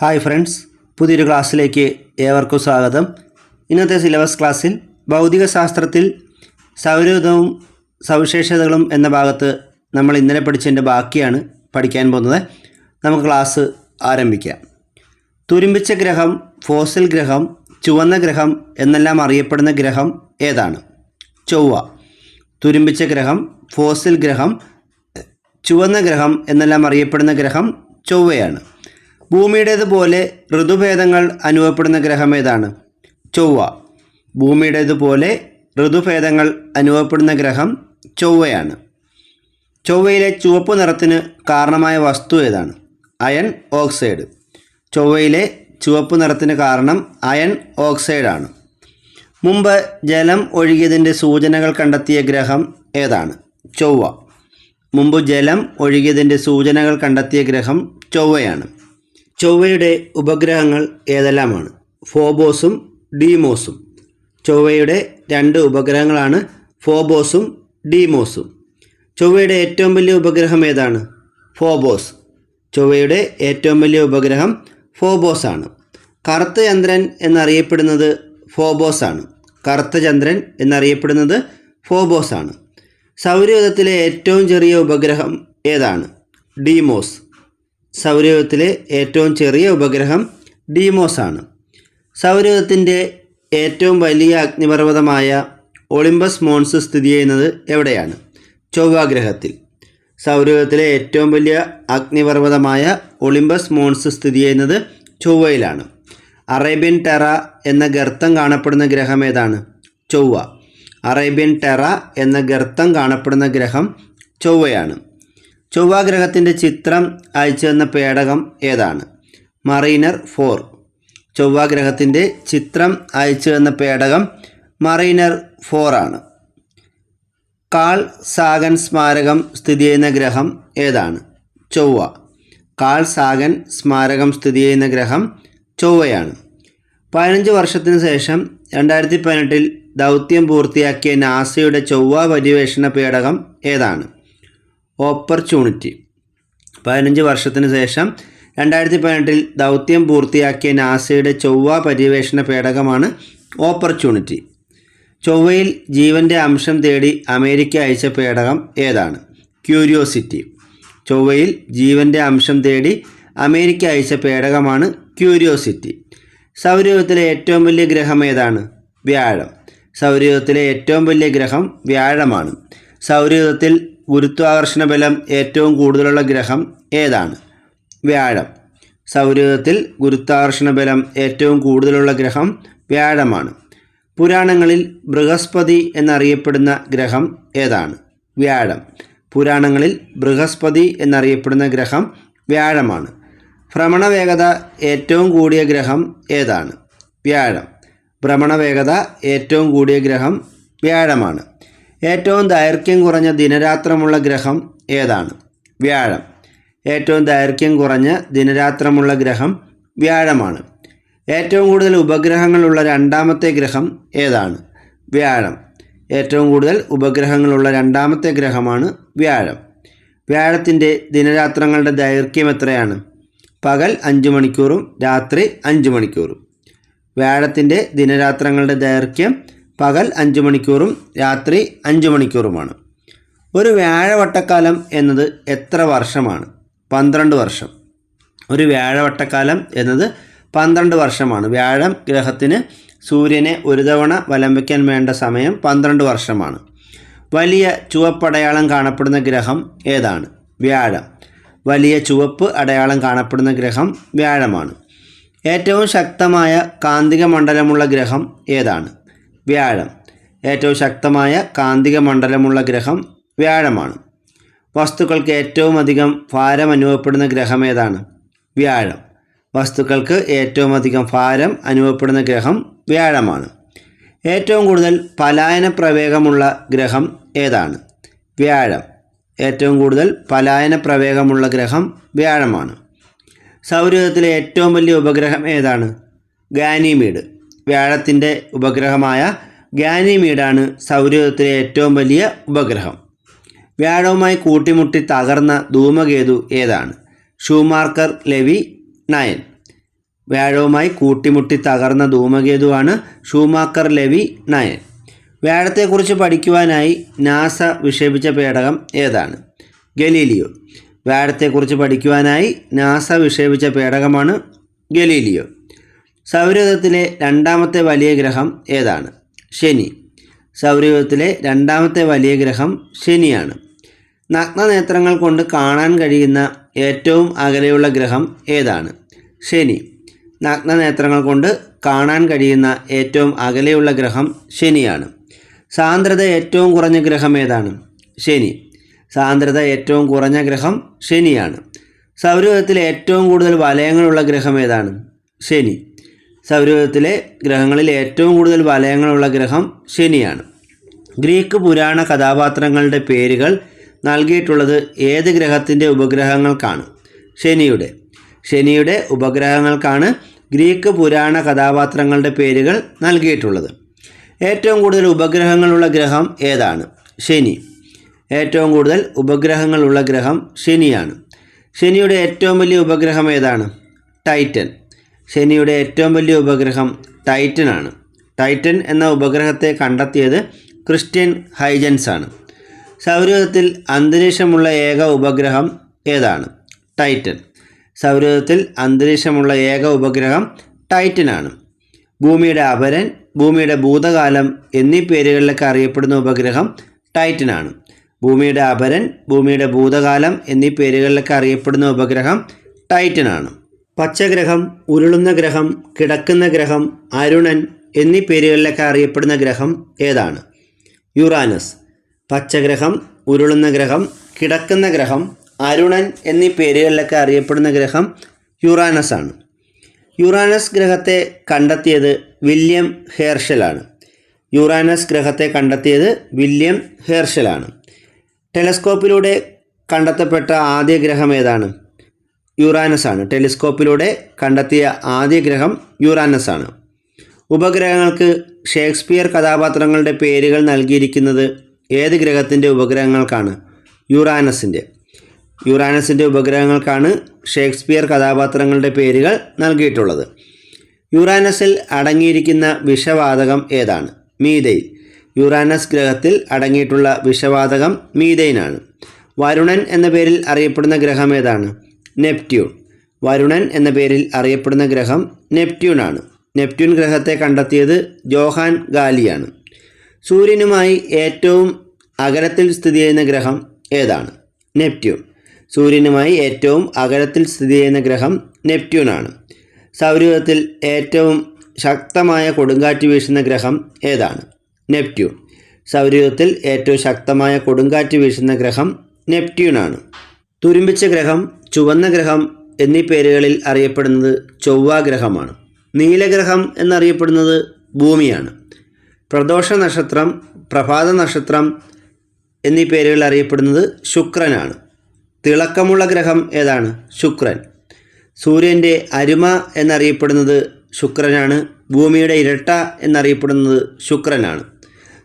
Hi friends പുതിയൊരു ക്ലാസ്സിലേക്ക് ഏവർക്കും സ്വാഗതം. ഇന്നത്തെ സിലബസ് ക്ലാസ്സിൽ ഭൗതിക ശാസ്ത്രത്തിൽ സവിശേഷതകളും എന്ന ഭാഗത്ത് നമ്മൾ ഇന്നലെ പഠിച്ചതിന്റെ ബാക്കിയാണ് പഠിക്കാൻ പോകുന്നത്. നമുക്ക് ക്ലാസ് ആരംഭിക്കാം. തുരുമ്പിച്ച ഗ്രഹം ഫോസിൽ ഗ്രഹം ചുവന്ന ഗ്രഹം എന്നെല്ലാം അറിയപ്പെടുന്ന ഗ്രഹം ഏതാണ്? ചൊവ്വ. തുരുമ്പിച്ച ഗ്രഹം ഫോസിൽ ഗ്രഹം ചുവന്ന ഗ്രഹം എന്നെല്ലാം അറിയപ്പെടുന്ന ഗ്രഹം ചൊവ്വയാണ്. ഭൂമിയുടേതുപോലെ ഋതുഭേദങ്ങൾ അനുഭവപ്പെടുന്ന ഗ്രഹം ഏതാണ്? ചൊവ്വ. ഭൂമിയുടേതുപോലെ ഋതുഭേദങ്ങൾ അനുഭവപ്പെടുന്ന ഗ്രഹം ചൊവ്വയാണ്. ചൊവ്വയിലെ ചുവപ്പ് നിറത്തിന് കാരണമായ വസ്തു ഏതാണ്? Iron oxide. ചൊവ്വയിലെ ചുവപ്പ് നിറത്തിന് കാരണം അയൺ ഓക്സൈഡാണ്. മുമ്പ് ജലം ഒഴുകിയതിന്റെ സൂചനകൾ കണ്ടെത്തിയ ഗ്രഹം ഏതാണ്? ചൊവ്വ. മുമ്പ് ജലം ഒഴുകിയതിന്റെ സൂചനകൾ കണ്ടെത്തിയ ഗ്രഹം ചൊവ്വയാണ്. ചൊവ്വയുടെ ഉപഗ്രഹങ്ങൾ ഏതെല്ലാമാണ്? ഫോബോസും ഡീമോസും. ചൊവ്വയുടെ രണ്ട് ഉപഗ്രഹങ്ങളാണ് ഫോബോസും ഡീമോസും. ചൊവ്വയുടെ ഏറ്റവും വലിയ ഉപഗ്രഹം ഏതാണ്? ഫോബോസ്. ചൊവ്വയുടെ ഏറ്റവും വലിയ ഉപഗ്രഹം ഫോബോസ് ആണ് കറുത്ത ചന്ദ്രൻ എന്നറിയപ്പെടുന്നത് ഫോബോസ് ആണ് കറുത്ത ചന്ദ്രൻ എന്നറിയപ്പെടുന്നത് ഫോബോസ് ആണ് സൗരയുധത്തിലെ ഏറ്റവും ചെറിയ ഉപഗ്രഹം ഏതാണ്? ഡീമോസ്. സൗരയൂഥത്തിലെ ഏറ്റവും ചെറിയ ഉപഗ്രഹം ഡീമോസ് ആണ് സൗരയൂഥത്തിന്റെ ഏറ്റവും വലിയ അഗ്നിപർവതമായ ഒളിമ്പസ് മോൺസ് സ്ഥിതി ചെയ്യുന്നത് എവിടെയാണ്? ചൊവ്വാഗ്രഹത്തിൽ. സൗരയൂഥത്തിലെ ഏറ്റവും വലിയ അഗ്നിപർവതമായ ഒളിമ്പസ് മോൺസ് സ്ഥിതി ചെയ്യുന്നത് ചൊവ്വയിലാണ്. അറേബ്യൻ ടെറ എന്ന ഗർത്തം കാണപ്പെടുന്ന ഗ്രഹം ഏതാണ്? ചൊവ്വ. അറേബ്യൻ ടെറ എന്ന ഗർത്തം കാണപ്പെടുന്ന ഗ്രഹം ചൊവ്വയാണ്. ചൊവ്വാഗ്രഹത്തിന്റെ ചിത്രം അയച്ചു തന്ന പേടകം ഏതാണ്? മറീനർ ഫോർ ചൊവ്വാഗ്രഹത്തിന്റെ ചിത്രം അയച്ചു തന്ന പേടകം മറീനർ ആണ്. കാൾ സാഗൻ സ്മാരകം സ്ഥിതി ചെയ്യുന്ന ഗ്രഹം ഏതാണ്? ചൊവ്വ. കാൾ സാഗൻ സ്മാരകം സ്ഥിതി ചെയ്യുന്ന ഗ്രഹം ചൊവ്വയാണ്. പതിനഞ്ച് വർഷത്തിന് ശേഷം രണ്ടായിരത്തി പതിനെട്ടിൽ ദൗത്യം പൂർത്തിയാക്കിയ നാസയുടെ ചൊവ്വ പര്യവേഷണ പേടകം ഏതാണ്? ഓപ്പർച്യൂണിറ്റി. പതിനഞ്ച് വർഷത്തിന് ശേഷം രണ്ടായിരത്തി പതിനെട്ടിൽ ദൗത്യം പൂർത്തിയാക്കിയ നാസയുടെ ചൊവ്വ പര്യവേഷണ പേടകമാണ് ഓപ്പർച്യൂണിറ്റി. ചൊവ്വയിൽ ജീവന്റെ അംശം തേടി അമേരിക്ക അയച്ച പേടകം ഏതാണ്? ക്യൂരിയോസിറ്റി. ചൊവ്വയിൽ ജീവന്റെ അംശം തേടി അമേരിക്ക അയച്ച പേടകമാണ് ക്യൂരിയോസിറ്റി. സൗരയൂഥത്തിലെ ഏറ്റവും വലിയ ഗ്രഹം ഏതാണ്? വ്യാഴം. സൗരയൂഥത്തിലെ ഏറ്റവും വലിയ ഗ്രഹം വ്യാഴമാണ്. സൗരയൂഥത്തിൽ ഗുരുത്വാകർഷണ ബലം ഏറ്റവും കൂടുതലുള്ള ഗ്രഹം ഏതാണ്? വ്യാഴം. സൗരയൂഥത്തിൽ ഗുരുത്വാകർഷണ ബലം ഏറ്റവും കൂടുതലുള്ള ഗ്രഹം വ്യാഴമാണ്. പുരാണങ്ങളിൽ ബൃഹസ്പതി എന്നറിയപ്പെടുന്ന ഗ്രഹം ഏതാണ്? വ്യാഴം. പുരാണങ്ങളിൽ ബൃഹസ്പതി എന്നറിയപ്പെടുന്ന ഗ്രഹം വ്യാഴമാണ്. ഭ്രമണവേഗത ഏറ്റവും കൂടിയ ഗ്രഹം ഏതാണ്? വ്യാഴം. ഭ്രമണവേഗത ഏറ്റവും കൂടിയ ഗ്രഹം വ്യാഴമാണ്. ഏറ്റവും ദൈർഘ്യം കുറഞ്ഞ ദിനരാത്രമുള്ള ഗ്രഹം ഏതാണ്? വ്യാഴം. ഏറ്റവും ദൈർഘ്യം കുറഞ്ഞ ദിനരാത്രമുള്ള ഗ്രഹം വ്യാഴമാണ്. ഏറ്റവും കൂടുതൽ ഉപഗ്രഹങ്ങളുള്ള രണ്ടാമത്തെ ഗ്രഹം ഏതാണ്? വ്യാഴം. ഏറ്റവും കൂടുതൽ ഉപഗ്രഹങ്ങളുള്ള രണ്ടാമത്തെ ഗ്രഹമാണ് വ്യാഴം. വ്യാഴത്തിന്റെ ദിനരാത്രങ്ങളുടെ ദൈർഘ്യം എത്രയാണ്? പകൽ അഞ്ച് മണിക്കൂറും രാത്രി അഞ്ച് മണിക്കൂറും. വ്യാഴത്തിന്റെ ദിനരാത്രങ്ങളുടെ ദൈർഘ്യം പകൽ അഞ്ച് മണിക്കൂറും രാത്രി അഞ്ച് മണിക്കൂറുമാണ്. ഒരു വ്യാഴവട്ടക്കാലം എന്നത് എത്ര വർഷമാണ്? പന്ത്രണ്ട് വർഷം. ഒരു വ്യാഴവട്ടക്കാലം എന്നത് പന്ത്രണ്ട് വർഷമാണ്. വ്യാഴം ഗ്രഹത്തിന് സൂര്യനെ ഒരു തവണ വലം വയ്ക്കാൻ വേണ്ട സമയം പന്ത്രണ്ട് വർഷമാണ്. വലിയ ചുവപ്പടയാളം കാണപ്പെടുന്ന ഗ്രഹം ഏതാണ്? വ്യാഴം. വലിയ ചുവപ്പ് അടയാളം കാണപ്പെടുന്ന ഗ്രഹം വ്യാഴമാണ്. ഏറ്റവും ശക്തമായ കാന്തിക മണ്ഡലമുള്ള ഗ്രഹം ഏതാണ്? വ്യാഴം. ഏറ്റവും ശക്തമായ കാന്തിക മണ്ഡലമുള്ള ഗ്രഹം വ്യാഴമാണ്. വസ്തുക്കൾക്ക് ഏറ്റവും അധികം ഭാരം അനുഭവപ്പെടുന്ന ഗ്രഹം ഏതാണ്? വ്യാഴം. വസ്തുക്കൾക്ക് ഏറ്റവും അധികം ഭാരം അനുഭവപ്പെടുന്ന ഗ്രഹം വ്യാഴമാണ്. ഏറ്റവും കൂടുതൽ പലായന പ്രവേഗമുള്ള ഗ്രഹം ഏതാണ്? വ്യാഴം. ഏറ്റവും കൂടുതൽ പലായന പ്രവേഗമുള്ള ഗ്രഹം വ്യാഴമാണ്. സൗരയൂഥത്തിലെ ഏറ്റവും വലിയ ഉപഗ്രഹം ഏതാണ്? ഗാനിമീഡ് വ്യാഴത്തിന്റെ ഉപഗ്രഹമായ ഗാനിമീഡാണ് സൗരയൂഥത്തിലെ ഏറ്റവും വലിയ ഉപഗ്രഹം. വ്യാഴവുമായി കൂട്ടിമുട്ടി തകർന്ന ധൂമകേതു ഏതാണ്? ഷൂമാർക്കർ ലെവി നയൻ. വ്യാഴവുമായി കൂട്ടിമുട്ടി തകർന്ന ധൂമകേതുവാണ് ഷൂമാക്കർ ലെവി നയൻ. വ്യാഴത്തെക്കുറിച്ച് പഠിക്കുവാനായി നാസ വിക്ഷേപിച്ച പേടകം ഏതാണ്? ഗലീലിയോ. വ്യാഴത്തെക്കുറിച്ച് പഠിക്കുവാനായി നാസ വിക്ഷേപിച്ച പേടകമാണ് ഗലീലിയോ. സൗരയൂഥത്തിലെ രണ്ടാമത്തെ വലിയ ഗ്രഹം ഏതാണ്? ശനി. സൗരയൂഥത്തിലെ രണ്ടാമത്തെ വലിയ ഗ്രഹം ശനിയാണ്. നഗ്നനേത്രങ്ങൾ കൊണ്ട് കാണാൻ കഴിയുന്ന ഏറ്റവും അകലെയുള്ള ഗ്രഹം ഏതാണ്? ശനി. നഗ്നനേത്രങ്ങൾ കൊണ്ട് കാണാൻ കഴിയുന്ന ഏറ്റവും അകലെയുള്ള ഗ്രഹം ശനിയാണ്. സാന്ദ്രത ഏറ്റവും കുറഞ്ഞ ഗ്രഹം ഏതാണ്? ശനി. സാന്ദ്രത ഏറ്റവും കുറഞ്ഞ ഗ്രഹം ശനിയാണ്. സൗരയുഗത്തിലെ ഏറ്റവും കൂടുതൽ വലയങ്ങളുള്ള ഗ്രഹം ഏതാണ്? ശനി. സൗരയൂഥത്തിലെ ഗ്രഹങ്ങളിൽ ഏറ്റവും കൂടുതൽ വലയങ്ങളുള്ള ഗ്രഹം ശനിയാണ്. ഗ്രീക്ക് പുരാണ കഥാപാത്രങ്ങളുടെ പേരുകൾ നൽകിയിട്ടുള്ളത് ഏത് ഗ്രഹത്തിന്റെ ഉപഗ്രഹങ്ങൾക്കാണ്? ശനിയുടെ. ശനിയുടെ ഉപഗ്രഹങ്ങൾക്കാണ് ഗ്രീക്ക് പുരാണ കഥാപാത്രങ്ങളുടെ പേരുകൾ നൽകിയിട്ടുള്ളത്. ഏറ്റവും കൂടുതൽ ഉപഗ്രഹങ്ങളുള്ള ഗ്രഹം ഏതാണ്? ശനി. ഏറ്റവും കൂടുതൽ ഉപഗ്രഹങ്ങളുള്ള ഗ്രഹം ശനിയാണ്. ശനിയുടെ ഏറ്റവും വലിയ ഉപഗ്രഹം ഏതാണ്? ടൈറ്റൻ. ശനിയുടെ ഏറ്റവും വലിയ ഉപഗ്രഹം ടൈറ്റൻ ആണ്. ടൈറ്റൻ എന്ന ഉപഗ്രഹത്തെ കണ്ടെത്തിയത് ക്രിസ്ത്യൻ ഹൈജൻസ് ആണ്. സൗരയൂഥത്തിൽ അന്തരീക്ഷമുള്ള ഏക ഉപഗ്രഹം ഏതാണ്? ടൈറ്റൻ. സൗരയൂഥത്തിൽ അന്തരീക്ഷമുള്ള ഏക ഉപഗ്രഹം ടൈറ്റൻ ആണ്. ഭൂമിയുടെ അപരൻ ഭൂമിയുടെ ഭൂതകാലം എന്നീ പേരുകളിലൊക്കെ അറിയപ്പെടുന്ന ഉപഗ്രഹം ടൈറ്റൻ ആണ്. ഭൂമിയുടെ അപരൻ ഭൂമിയുടെ ഭൂതകാലം എന്നീ പേരുകളിലൊക്കെ അറിയപ്പെടുന്ന ഉപഗ്രഹം ടൈറ്റൻ ആണ്. പച്ചഗ്രഹം ഉരുളുന്ന ഗ്രഹം കിടക്കുന്ന ഗ്രഹം അരുണൻ എന്നീ പേരുകളിലൊക്കെ അറിയപ്പെടുന്ന ഗ്രഹം ഏതാണ്? യുറാനസ്. പച്ചഗ്രഹം ഉരുളുന്ന ഗ്രഹം കിടക്കുന്ന ഗ്രഹം അരുണൻ എന്നീ പേരുകളിലൊക്കെ അറിയപ്പെടുന്ന ഗ്രഹം യുറാനസ് ആണ്. യുറാനസ് ഗ്രഹത്തെ കണ്ടെത്തിയത് വില്യം ഹേർഷലാണ് യുറാനസ് ഗ്രഹത്തെ കണ്ടെത്തിയത് വില്യം ഹേർഷലാണ് ടെലസ്കോപ്പിലൂടെ കണ്ടെത്തപ്പെട്ട ആദ്യ ഗ്രഹം ഏതാണ്? യുറാനസ് ആണ് ടെലിസ്കോപ്പിലൂടെ കണ്ടെത്തിയ ആദ്യ ഗ്രഹം യുറാനസ് ആണ് ഉപഗ്രഹങ്ങൾക്ക് ഷേക്സ്പിയർ കഥാപാത്രങ്ങളുടെ പേരുകൾ നൽകിയിരിക്കുന്നത് ഏത് ഗ്രഹത്തിന്റെ ഉപഗ്രഹങ്ങൾക്കാണ്? യുറാനസിന്റെ. യുറാനസിന്റെ ഉപഗ്രഹങ്ങൾക്കാണ് ഷേക്സ്പിയർ കഥാപാത്രങ്ങളുടെ പേരുകൾ നൽകിയിട്ടുള്ളത്. യുറാനസിൽ അടങ്ങിയിരിക്കുന്ന വിഷവാതകം ഏതാണ്? മീതൈൻ യുറാനസ് ഗ്രഹത്തിൽ അടങ്ങിയിട്ടുള്ള വിഷവാതകം മീതൈനാണ് വരുണൻ എന്ന പേരിൽ അറിയപ്പെടുന്ന ഗ്രഹം ഏതാണ്? നെപ്റ്റ്യൂൺ. വരുണൻ എന്ന പേരിൽ അറിയപ്പെടുന്ന ഗ്രഹം നെപ്റ്റ്യൂൺ ആണ് നെപ്റ്റ്യൂൺ ഗ്രഹത്തെ കണ്ടെത്തിയത് ജോഹാൻ ഗാലിയാണ്. സൂര്യനുമായി ഏറ്റവും അകലത്തിൽ സ്ഥിതി ചെയ്യുന്ന ഗ്രഹം ഏതാണ്? നെപ്റ്റ്യൂൺ. സൂര്യനുമായി ഏറ്റവും അകലത്തിൽ സ്ഥിതി ചെയ്യുന്ന ഗ്രഹം നെപ്റ്റ്യൂൺ ആണ് സൗരയൂഥത്തിൽ ഏറ്റവും ശക്തമായ കൊടുങ്കാറ്റ് വീശുന്ന ഗ്രഹം ഏതാണ്? നെപ്റ്റ്യൂൺ. സൗരയൂഥത്തിൽ ഏറ്റവും ശക്തമായ കൊടുങ്കാറ്റ് വീശുന്ന ഗ്രഹം നെപ്റ്റ്യൂൺ ആണ് തുരുമ്പിച്ച ഗ്രഹം ചുവന്ന ഗ്രഹം എന്നീ പേരുകളിൽ അറിയപ്പെടുന്നത് ചൊവ്വ ഗ്രഹമാണ്. നീലഗ്രഹം എന്നറിയപ്പെടുന്നത് ഭൂമിയാണ്. പ്രദോഷ നക്ഷത്രം പ്രഭാത നക്ഷത്രം എന്നീ പേരുകളിൽ അറിയപ്പെടുന്നത് ശുക്രനാണ്. തിളക്കമുള്ള ഗ്രഹം ഏതാണ്? ശുക്രൻ. സൂര്യന്റെ അരുമ എന്നറിയപ്പെടുന്നത് ശുക്രനാണ്. ഭൂമിയുടെ ഇരട്ട എന്നറിയപ്പെടുന്നത് ശുക്രനാണ്.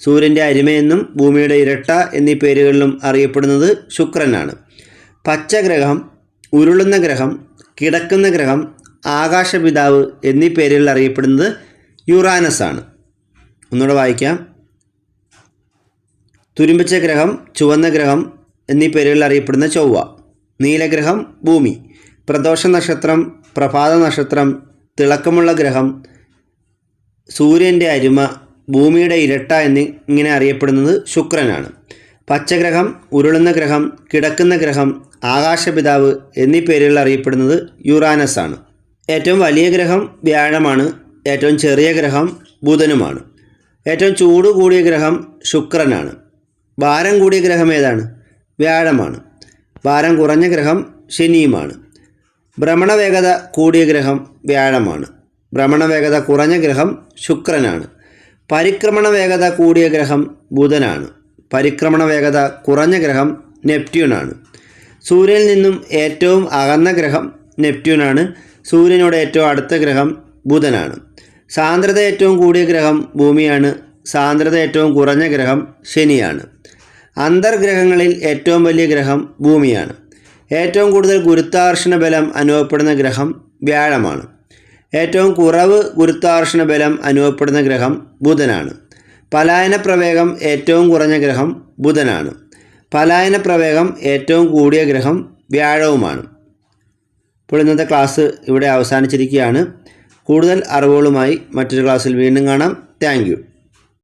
സൂര്യന്റെ അരുമയെന്നും ഭൂമിയുടെ ഇരട്ട എന്നീ പേരുകളിലും അറിയപ്പെടുന്നത് ശുക്രനാണ്. പച്ചഗ്രഹം ഉരുളുന്ന ഗ്രഹം കിടക്കുന്ന ഗ്രഹം ആകാശപിതാവ് എന്നീ പേരുകളിൽ അറിയപ്പെടുന്നത് യുറാനസ് ആണ്. ഒന്നുകൂടെ വായിക്കാം. തുരുമ്പിച്ച ഗ്രഹം ചുവന്ന ഗ്രഹം എന്നീ പേരുകളിൽ അറിയപ്പെടുന്ന ചൊവ്വ. നീലഗ്രഹം ഭൂമി. പ്രദോഷ നക്ഷത്രം പ്രഭാത നക്ഷത്രം തിളക്കമുള്ള ഗ്രഹം സൂര്യന്റെ അരുമ ഭൂമിയുടെ ഇരട്ട എന്നിങ്ങനെ അറിയപ്പെടുന്നത് ശുക്രനാണ്. പച്ചഗ്രഹം ഉരുളുന്ന ഗ്രഹം കിടക്കുന്ന ഗ്രഹം ആകാശപിതാവ് എന്നീ പേരുകളിൽ അറിയപ്പെടുന്നത് യുറാനസ് ആണ്. ഏറ്റവും വലിയ ഗ്രഹം വ്യാഴമാണ് ഏറ്റവും ചെറിയ ഗ്രഹം ബുധനുമാണ്. ഏറ്റവും ചൂട് കൂടിയ ഗ്രഹം ശുക്രനാണ്. ഭാരം കൂടിയ ഗ്രഹം ഏതാണ്? വ്യാഴമാണ്. ഭാരം കുറഞ്ഞ ഗ്രഹം ശനിയുമാണ്. ഭ്രമണവേഗത കൂടിയ ഗ്രഹം വ്യാഴമാണ്. ഭ്രമണവേഗത കുറഞ്ഞ ഗ്രഹം ശുക്രനാണ്. പരിക്രമണ വേഗത കൂടിയ ഗ്രഹം ബുധനാണ്. പരിക്രമണ വേഗത കുറഞ്ഞ ഗ്രഹം നെപ്റ്റ്യൂണാണ് സൂര്യനിൽ നിന്നും ഏറ്റവും അകന്ന ഗ്രഹം നെപ്റ്റ്യൂണാണ് സൂര്യനോട് ഏറ്റവും അടുത്ത ഗ്രഹം ബുധനാണ്. സാന്ദ്രത ഏറ്റവും കൂടിയ ഗ്രഹം ഭൂമിയാണ്. സാന്ദ്രത ഏറ്റവും കുറഞ്ഞ ഗ്രഹം ശനിയാണ്. അന്തർഗ്രഹങ്ങളിൽ ഏറ്റവും വലിയ ഗ്രഹം ഭൂമിയാണ്. ഏറ്റവും കൂടുതൽ ഗുരുത്വാകർഷണ ബലം അനുഭവപ്പെടുന്ന ഗ്രഹം വ്യാഴമാണ്. ഏറ്റവും കുറവ് ഗുരുത്വാകർഷണ ബലം അനുഭവപ്പെടുന്ന ഗ്രഹം ബുധനാണ്. പലായന പ്രവേഗം ഏറ്റവും കുറഞ്ഞ ഗ്രഹം ബുധനാണ്. പലായന പ്രവേഗം ഏറ്റവും കൂടിയ ഗ്രഹം വ്യാഴവുമാണ്. ഇപ്പോൾ ഇന്നത്തെ ക്ലാസ് ഇവിടെ അവസാനിച്ചിരിക്കുകയാണ്. കൂടുതൽ അറിവുകളുമായി മറ്റൊരു ക്ലാസ്സിൽ വീണ്ടും കാണാം. താങ്ക്